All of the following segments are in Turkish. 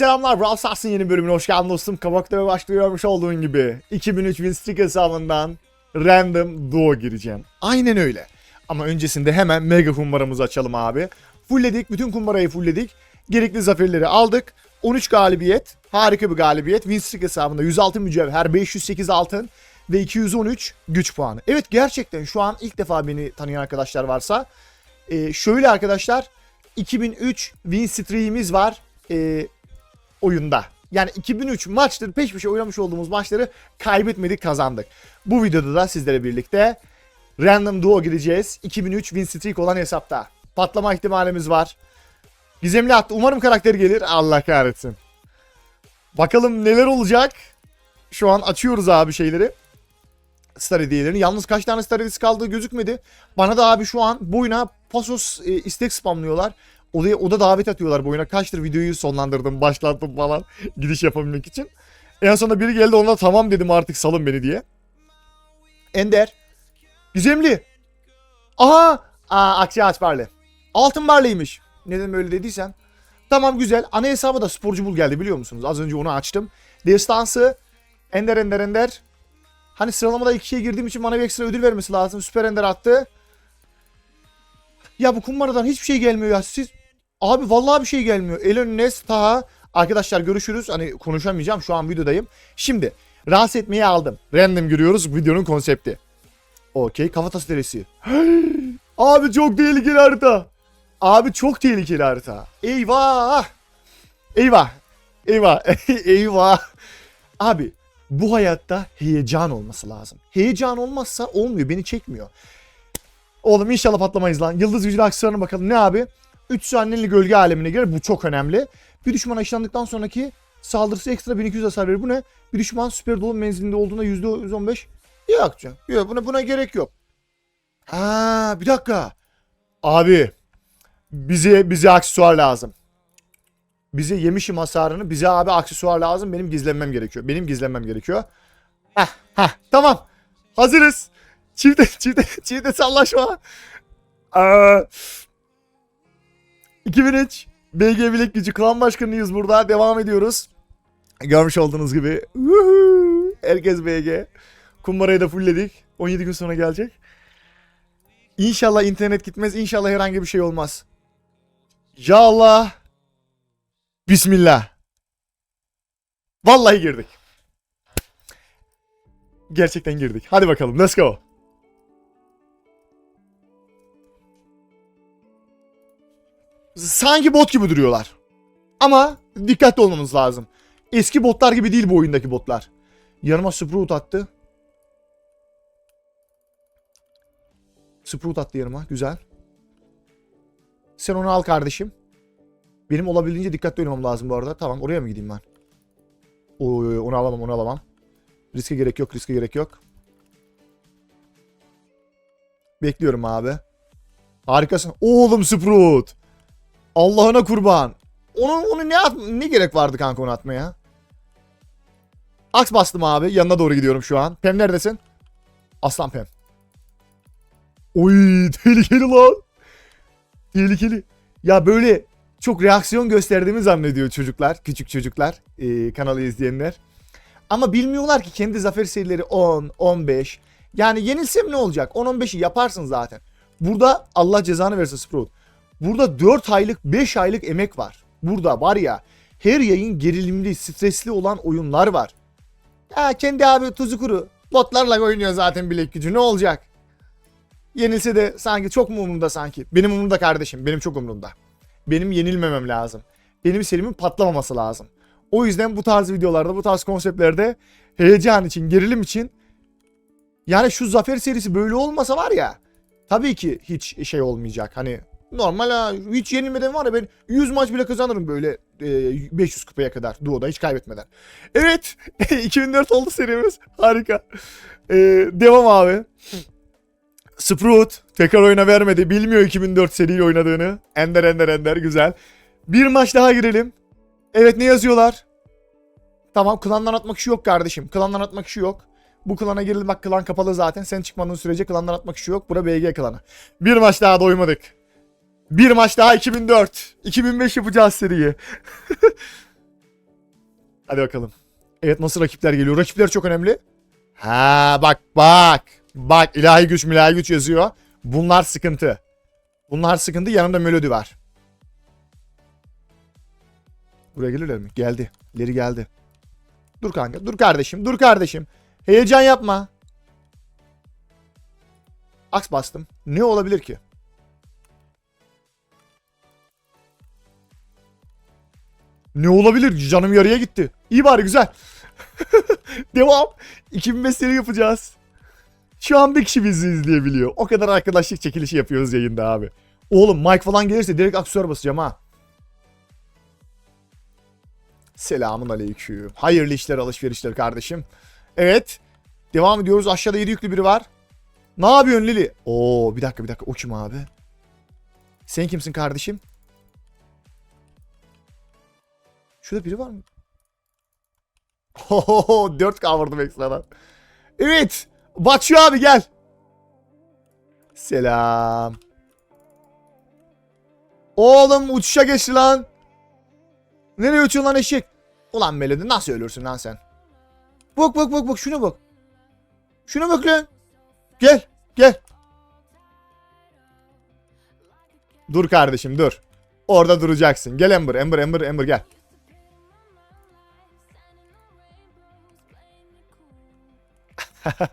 Selamlar Brawl Stars'ın yeni bölümüne hoş geldin dostum. Kabakta ve başta görmüş olduğun gibi 2003 Winstreak hesabından random duo gireceğim. Aynen öyle. Ama öncesinde hemen mega kumbaramızı açalım abi. Fullledik, bütün kumbarayı fullledik. Gerekli zaferleri aldık. 13 galibiyet, harika bir galibiyet. Winstreak hesabında 106 mücevher, 508 altın ve 213 güç puanı. Evet gerçekten şu an ilk defa beni tanıyan arkadaşlar varsa e, şöyle arkadaşlar 2003 win streak'imiz var e, oyunda. Yani 2003 maçtır peş peşe oynamış olduğumuz maçları kaybetmedik kazandık. Bu videoda da sizlere birlikte random duo gireceğiz. 2003 win streak olan hesapta. Patlama ihtimalimiz var. Gizemli attı. Umarım karakter gelir. Allah kahretsin. Bakalım neler olacak. Şu an açıyoruz abi şeyleri. Star hediyelerini. Yalnız kaç tane star hediyesi kaldığı gözükmedi. Bana da abi şu an boyuna pasos e, istek spamlıyorlar. Odaya, oda davet atıyorlar boyuna. Kaçtır videoyu sonlandırdım, başlattım falan. Gidiş yapabilmek için. En sonunda biri geldi ona tamam dedim artık salın beni diye. Ender. Gizemli. Aha. Aa, aksi ağaç barley. Altın barleymiş. Neden böyle dediysen. Tamam güzel. Ana hesaba da sporcu bul geldi biliyor musunuz? Az önce onu açtım. Destansı. Ender Ender Ender. Hani sıralamada ilk kişiye girdiğim için bana bir ekstra ödül vermesi lazım. Süper Ender attı. Ya bu kumbaradan hiçbir şey gelmiyor ya. Siz abi vallahi bir şey gelmiyor. Elon Nes Taha. Arkadaşlar görüşürüz. Hani konuşamayacağım. Şu an videodayım. Şimdi rahatsız etmeyi aldım. Random giriyoruz. Videonun konsepti. Okey. Kafatası deresi. abi çok tehlikeli harita. Abi çok tehlikeli harita. Eyvah. Eyvah. Eyvah. Eyvah. Abi bu hayatta heyecan olması lazım. Heyecan olmazsa olmuyor. Beni çekmiyor. Oğlum inşallah patlamayız lan. Yıldız gücü aksesuarına bakalım. Ne abi? 3 saniyeli gölge alemine girer. Bu çok önemli. Bir düşman aşılandıktan sonraki saldırısı ekstra 1200 hasar verir. Bu ne? Bir düşman süper dolu menzilinde olduğunda %115. Yok canım. Yok buna, buna gerek yok. Ha bir dakika. Abi bize bize aksesuar lazım. Bize yemişim hasarını. Bize abi aksesuar lazım. Benim gizlenmem gerekiyor. Benim gizlenmem gerekiyor. Heh heh tamam. Hazırız. Çifte çifte çifte sallaşma. Aa, 2003 BG Bilek Gücü Klan Başkanıyız burada. Devam ediyoruz. Görmüş olduğunuz gibi. Herkes BG. Kumbarayı da fullledik. 17 gün sonra gelecek. İnşallah internet gitmez. İnşallah herhangi bir şey olmaz. Ya Allah. Bismillah. Vallahi girdik. Gerçekten girdik. Hadi bakalım. Let's go. Sanki bot gibi duruyorlar. Ama dikkatli olmamız lazım. Eski botlar gibi değil bu oyundaki botlar. Yanıma Sprout attı. Sprout attı yanıma. Güzel. Sen onu al kardeşim. Benim olabildiğince dikkatli oynamam lazım bu arada. Tamam oraya mı gideyim ben? Oy, onu alamam onu alamam. Riske gerek yok riske gerek yok. Bekliyorum abi. Harikasın. Oğlum Sprout. Allah'ına kurban. Onu, onu ne at ne gerek vardı kanka onu atmaya? Aks bastım abi. Yanına doğru gidiyorum şu an. Pem neredesin? Aslan Pem. Oy tehlikeli lan. Tehlikeli. Ya böyle çok reaksiyon gösterdiğimi zannediyor çocuklar. Küçük çocuklar. e, kanalı izleyenler. Ama bilmiyorlar ki kendi zafer serileri 10, 15. Yani yenilsem ne olacak? 10-15'i yaparsın zaten. Burada Allah cezanı versin Sprout. Burada 4 aylık 5 aylık emek var. Burada var ya her yayın gerilimli, stresli olan oyunlar var. Ya kendi abi tuzu kuru. Botlarla oynuyor zaten bilek gücü ne olacak? Yenilse de sanki çok mu umurumda sanki? Benim umurumda kardeşim. Benim çok umurumda. Benim yenilmemem lazım. Benim serimin patlamaması lazım. O yüzden bu tarz videolarda, bu tarz konseptlerde heyecan için, gerilim için yani şu Zafer serisi böyle olmasa var ya tabii ki hiç şey olmayacak. Hani normal ha hiç yenilmeden var ya ben 100 maç bile kazanırım böyle e, 500 kupaya kadar Duo'da hiç kaybetmeden. Evet 2004 oldu serimiz harika. E, devam abi. Sprout tekrar oyuna vermedi. Bilmiyor 2004 seriyi oynadığını. Ender ender ender güzel. Bir maç daha girelim. Evet ne yazıyorlar? Tamam klandan atmak işi yok kardeşim. Klandan atmak işi yok. Bu klana girelim bak klan kapalı zaten. Sen çıkmadığın sürece klandan atmak işi yok. Bura BG klanı. Bir maç daha doymadık. Bir maç daha 2004. 2005 yapacağız seriyi. Hadi bakalım. Evet nasıl rakipler geliyor? Rakipler çok önemli. Ha bak bak. Bak ilahi güç milahi güç yazıyor. Bunlar sıkıntı. Bunlar sıkıntı yanında melodi var. Buraya gelirler mi? Geldi. İleri geldi. Dur kanka. Dur kardeşim. Dur kardeşim. Heyecan yapma. Aks bastım. Ne olabilir ki? Ne olabilir? Canım yarıya gitti. İyi bari güzel. Devam. 2005 seri yapacağız. Şu an bir kişi bizi izleyebiliyor. O kadar arkadaşlık çekilişi yapıyoruz yayında abi. Oğlum mic falan gelirse direkt aksesuar basacağım ha. Selamun aleyküm. Hayırlı işler alışverişler kardeşim. Evet. Devam ediyoruz. Aşağıda yedi yüklü biri var. Ne yapıyorsun Lili? Oo bir dakika bir dakika. O kim abi? Sen kimsin kardeşim? Şurada biri var mı? Hohoho 4K vurdum ekstradan. Evet. Batşu abi gel. Selam. Oğlum uçuşa geçti lan. Nereye uçuyorsun lan eşek? Ulan Melody nasıl ölürsün lan sen? Bak bak bak bak şuna bak. Şuna bak lan. Gel gel. Dur kardeşim dur. Orada duracaksın. Gel Ember Ember Ember Ember gel.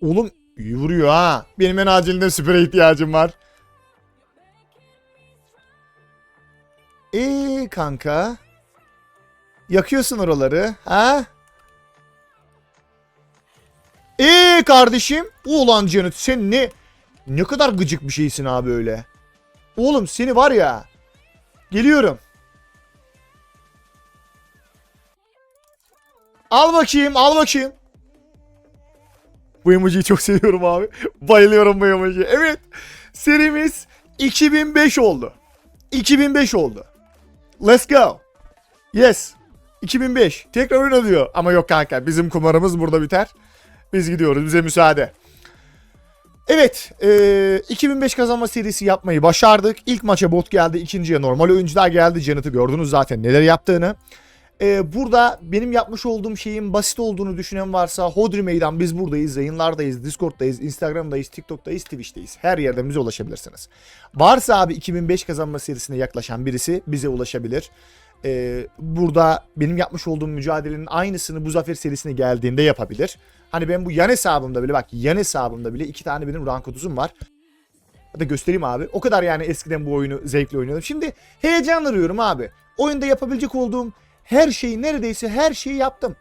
Oğlum vuruyor ha. Benim en acilinde süpere ihtiyacım var. Eee kanka. Yakıyorsun oraları. Ha? Eee kardeşim. Ulan Janet sen ne ne kadar gıcık bir şeysin abi öyle. Oğlum seni var ya. Geliyorum. Al bakayım, al bakayım. Bu emojiyi çok seviyorum abi. Bayılıyorum bu emojiye. Evet. Serimiz 2005 oldu. 2005 oldu. Let's go. Yes. 2005. Tekrar oyna diyor. Ama yok kanka. Bizim kumarımız burada biter. Biz gidiyoruz. Bize müsaade. Evet. E, 2005 kazanma serisi yapmayı başardık. İlk maça bot geldi. ikinciye normal oyuncular geldi. Janet'ı gördünüz zaten neler yaptığını. Ee, burada benim yapmış olduğum şeyin basit olduğunu düşünen varsa Hodri Meydan biz buradayız, yayınlardayız, Discord'dayız, Instagram'dayız, TikTok'tayız, Twitch'teyiz. Her yerden bize ulaşabilirsiniz. Varsa abi 2005 kazanma serisine yaklaşan birisi bize ulaşabilir. Ee, burada benim yapmış olduğum mücadelenin aynısını bu zafer serisine geldiğinde yapabilir. Hani ben bu yan hesabımda bile bak yan hesabımda bile iki tane benim rank 30'um var. Hadi göstereyim abi. O kadar yani eskiden bu oyunu zevkle oynuyordum. Şimdi heyecan arıyorum abi. Oyunda yapabilecek olduğum her şeyi neredeyse her şeyi yaptım.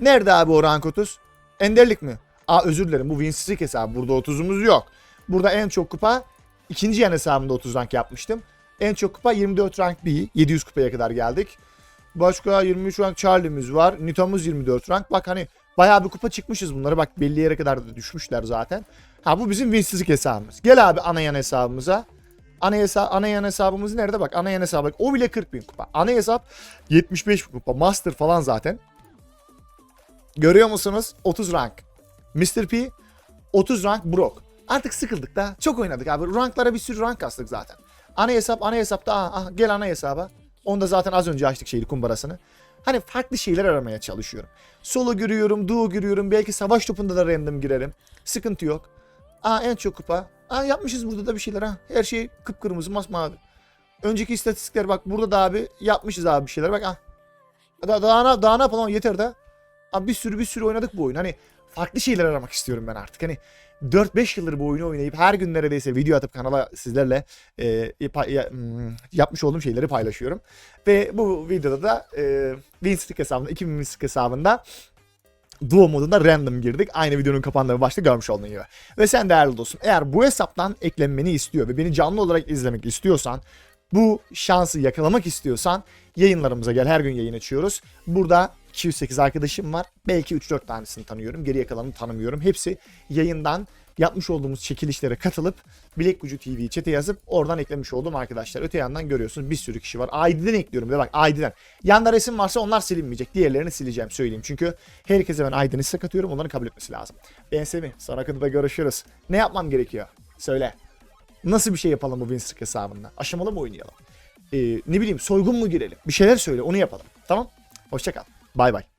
Nerede abi o rank 30? Enderlik mi? Aa özür dilerim bu win streak hesabı. Burada 30'umuz yok. Burada en çok kupa ikinci yan hesabımda 30 rank yapmıştım. En çok kupa 24 rank B. 700 kupaya kadar geldik. Başka 23 rank Charlie'miz var. Nito'muz 24 rank. Bak hani bayağı bir kupa çıkmışız bunları. Bak belli yere kadar da düşmüşler zaten. Ha bu bizim win streak hesabımız. Gel abi ana yan hesabımıza. Ana, hesa ana yan hesabımız nerede? Bak ana yan hesabı. Bak, o bile 40 bin kupa. Ana hesap 75 bin kupa. Master falan zaten. Görüyor musunuz? 30 rank. Mr. P 30 rank Brock. Artık sıkıldık da. Çok oynadık abi. Ranklara bir sürü rank kastık zaten. Ana hesap ana hesapta aha, aha, gel ana hesaba. Onda zaten az önce açtık şeyi kumbarasını. Hani farklı şeyler aramaya çalışıyorum. Solo giriyorum, duo giriyorum. Belki savaş topunda da random girerim. Sıkıntı yok. Aa en çok kupa. Aa yapmışız burada da bir şeyler ha. Her şey kıpkırmızı masmavi. Önceki istatistikler bak burada da abi yapmışız abi bir şeyler bak ha. Daha, daha, ne- daha ne yapalım yeter de. Abi bir sürü bir sürü oynadık bu oyun. Hani farklı şeyler aramak istiyorum ben artık. Hani 4-5 yıldır bu oyunu oynayıp her gün neredeyse video atıp kanala sizlerle e, ya- hmm, yapmış olduğum şeyleri paylaşıyorum. Ve bu videoda da e, Winstick hesabında, 2000 Winstick hesabında Duo modunda random girdik. Aynı videonun kapağında başta görmüş olduğun gibi. Ve sen değerli dostum eğer bu hesaptan eklenmeni istiyor ve beni canlı olarak izlemek istiyorsan bu şansı yakalamak istiyorsan yayınlarımıza gel. Her gün yayın açıyoruz. Burada 208 arkadaşım var. Belki 3-4 tanesini tanıyorum. Geriye kalanını tanımıyorum. Hepsi yayından yapmış olduğumuz çekilişlere katılıp Bilek Gücü TV'yi çete yazıp oradan eklemiş olduğum arkadaşlar. Öte yandan görüyorsunuz bir sürü kişi var. ID'den ekliyorum. De bak ID'den. Yanda resim varsa onlar silinmeyecek. Diğerlerini sileceğim söyleyeyim. Çünkü herkese ben ID'ni size katıyorum. Onların kabul etmesi lazım. Ben Semih. Sonraki videoda görüşürüz. Ne yapmam gerekiyor? Söyle. Nasıl bir şey yapalım bu Winstreak hesabında? Aşamalı mı oynayalım? Ee, ne bileyim soygun mu girelim? Bir şeyler söyle onu yapalım. Tamam? Hoşça kal. Bay bay.